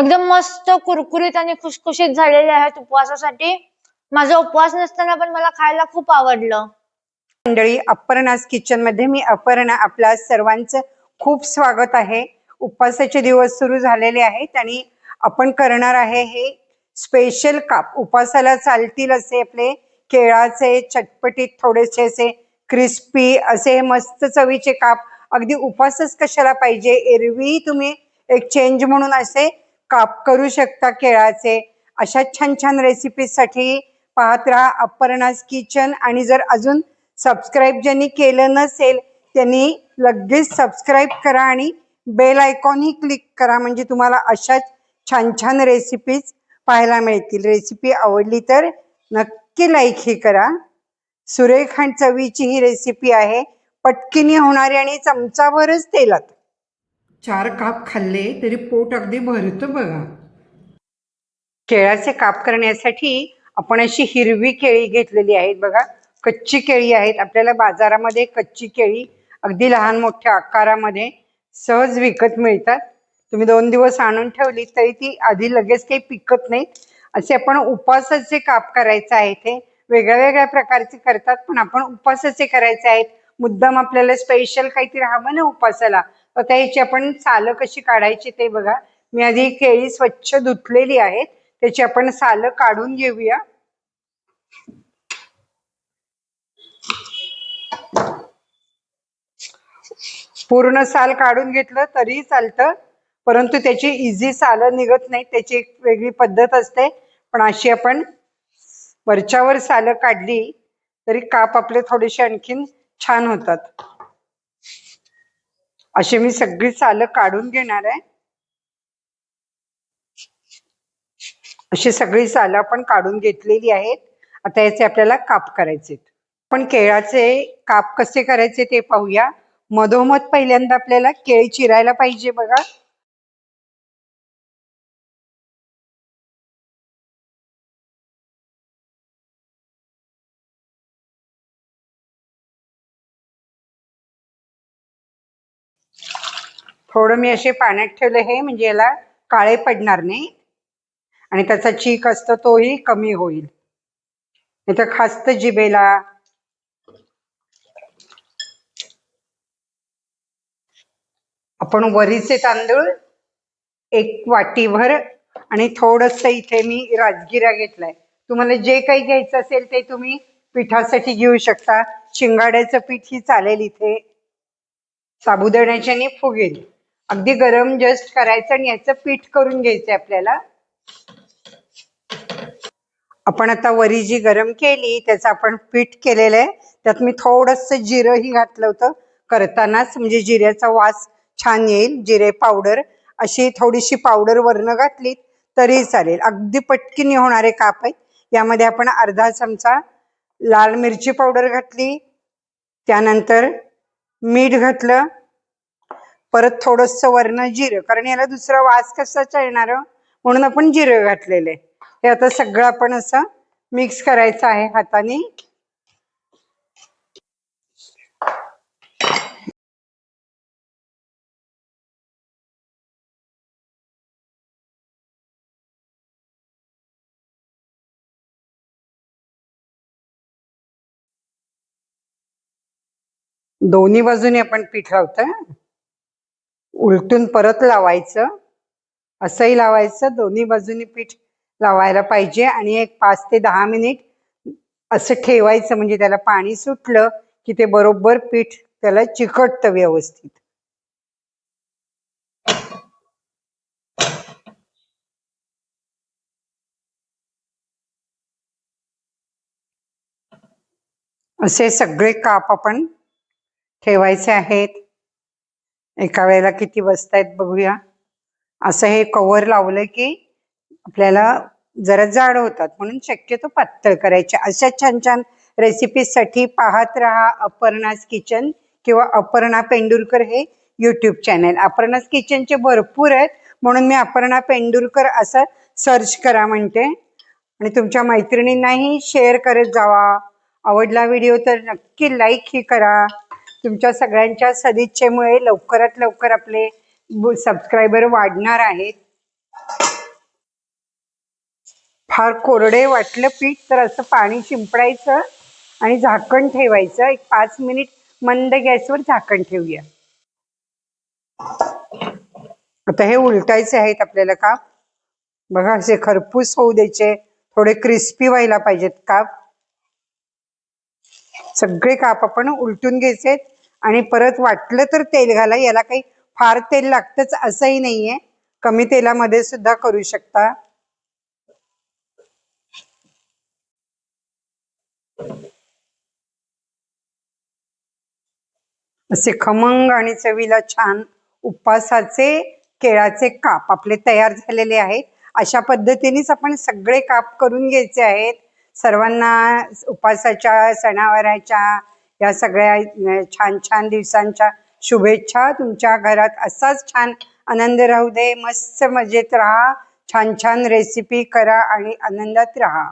एकदम मस्त कुरकुरीत आणि खुसखुशीत झालेले आहेत उपवासासाठी. माझा उपवास नसताना पण मला खायला खूप आवडलं. मंडळी अपर्णास किचनमध्ये मी अपर्णा आपल्या सर्वांचं खूप स्वागत आहे. उपवासाचे दिवस सुरू झालेले आहेत आणि आपण करणार आहे हे स्पेशल काप. उपवासाला चालतील असे आपले केळाचे चटपटीत थोडेसे असे क्रिस्पी असे हे मस्त चवीचे काप. अगदी उपवासच कशाला पाहिजे? एरवी तुम्ही एक चेंज म्हणून असे काप करू शकता केळाचे. अशा छान छान रेसिपीजसाठी पाहत राहा अपर्णास किचन आणि जर अजून सबस्क्राईब ज्यांनी केलं नसेल त्यांनी लगेच सबस्क्राईब करा आणि बेल आयकॉनही क्लिक करा. म्हणजे तुम्हाला अशाच छान छान रेसिपीज पाहायला मिळतील. रेसिपी आवडली तर नक्की लाईक ही करा. सुरेख आणि चवीची ही रेसिपी आहे. पटकिनी होणारी आणि चमचाभरच तेलात. चार काप खाल्ले तरी पोट अगदी भरतं बघा. केळाचे काप करण्यासाठी आपण अशी हिरवी केळी घेतलेली आहेत बघा. कच्ची केळी आहेत. आपल्याला बाजारामध्ये कच्ची केळी अगदी लहान मोठ्या आकारामध्ये सहज विकत मिळतात. तुम्ही दोन दिवस आणून ठेवली तरी ती आधी लगेच काही पिकत नाहीत असे आपण उपासाचे काप करायचे आहे ते वेगळ्या वेगळ्या प्रकारचे करतात पण आपण उपासाचे करायचे आहेत. मुद्दाम आपल्याला स्पेशल काहीतरी हवं ना उपासाला. तर त्याची आपण सालं कशी काढायची ते बघा. मी आधी केळी स्वच्छ धुतलेली आहेत. त्याची आपण सालं काढून घेऊया. पूर्ण साल काढून घेतलं तरीही चालतं. परंतु त्याची इझी सालं निघत नाही त्याची एक वेगळी पद्धत असते. पण अशी आपण वरच्यावर सालं काढली तरी काप आपले थोडेसे आणखीन छान होतात. अशी मी सगळी सालं काढून घेणार आहे. अशी सगळी सालं आपण काढून घेतलेली आहेत. आता याचे आपल्याला काप करायचे पण केळाचे काप कसे करायचे ते पाहूया. मधोमध पहिल्यांदा आपल्याला केळी चिरायला पाहिजे बघा. थोडं मी असे पाण्यात ठेवले हे म्हणजे याला काळे पडणार नाही. आणि त्याचा चीक असतो तोही कमी होईल. नाही तर खास्त जिबेला आपण वरीचे तांदूळ एक वाटीभर आणि थोडस इथे मी राजगिरा घेतलाय. तुम्हाला जे काही घ्यायचं असेल ते तुम्ही पिठासाठी घेऊ शकता. शिंगाड्याचं पीठ ही चालेल इथे. साबुदाण्याच्याने फुगेल. अगदी गरम जस्ट करायचं आणि याचं पीठ करून घ्यायचं आपल्याला. आपण आता वरी जी गरम केली त्याचं आपण पीठ केलेलं आहे. त्यात मी थोडंसं जिरंही घातलं होतं. करतानाच म्हणजे जिऱ्याचा वास छान येईल. जिरे पावडर अशी थोडीशी पावडर वरनं घातली तरी चालेल. अगदी पटकीने होणारे काप आहेत यामध्ये आपण अर्धा चमचा लाल मिरची पावडर घातली. त्यानंतर मीठ घातलं. परत थोडस वरण जिरं. कारण याला दुसरा वास कसाचा येणार? म्हणून आपण जिरं घातलेले हे आता सगळं आपण असं मिक्स करायचं आहे हाताने. दोन्ही बाजूने आपण पीठ लावतोय. उलटून परत लावायचं. असंही लावायचं दोन्ही बाजूनी पीठ लावायला पाहिजे आणि एक पाच ते दहा मिनिट असं ठेवायचं म्हणजे त्याला पाणी सुटलं की ते बरोबर पीठ त्याला चिकटतं व्यवस्थित. असे सगळे काप आपण ठेवायचे आहेत. एका वेळेला किती बसतायत बघूया. असं हे कव्हर लावलं की आपल्याला जरा जाड होतात. म्हणून शक्यतो पातळ करायचे. अशा छान छान रेसिपीजसाठी पाहत राहा अपर्णास किचन किंवा अपर्णा पेंडुरकर हे यूट्यूब चॅनल अपर्णास किचनचे भरपूर आहेत. म्हणून मी अपर्णा पेंडुरकर असं सर्च करा म्हणते. आणि तुमच्या मैत्रिणींनाही शेअर करत जावा. आवडला व्हिडिओ तर नक्की लाईक ही करा. तुमच्या सगळ्यांच्या सदिच्छेमुळे लवकरात लवकर आपले सबस्क्रायबर वाढणार आहेत. फार कोरडे वाटलं पीठ तर असं पाणी शिंपडायचं आणि झाकण ठेवायचं. एक पाच मिनिट मंद गॅसवर झाकण ठेवूया. आता हे उलटायचे आहेत आपल्याला काप. बघा असे खरपूस होऊ द्यायचे. थोडे क्रिस्पी व्हायला पाहिजेत काप. सगळे काप आपण उलटून घ्यायचे आणि परत वाटलं तर तेल घाला याला काही फार तेल लागतच असंही नाहीये. कमी तेलामध्ये सुद्धा करू शकता. असे खमंग आणि चवीला छान उपासाचे केळाचे काप आपले तयार झालेले आहेत. अशा पद्धतीनेच आपण सगळे काप करून घ्यायचे आहेत. सर्वांना उपासाच्या सणावाराच्या या सगळ्या छान छान दिवसांच्या शुभेच्छा तुमच्या घरात. असाच छान आनंद राहू दे. मस्त मजेत राहा. छान छान रेसिपी करा आणि आनंदात राहा.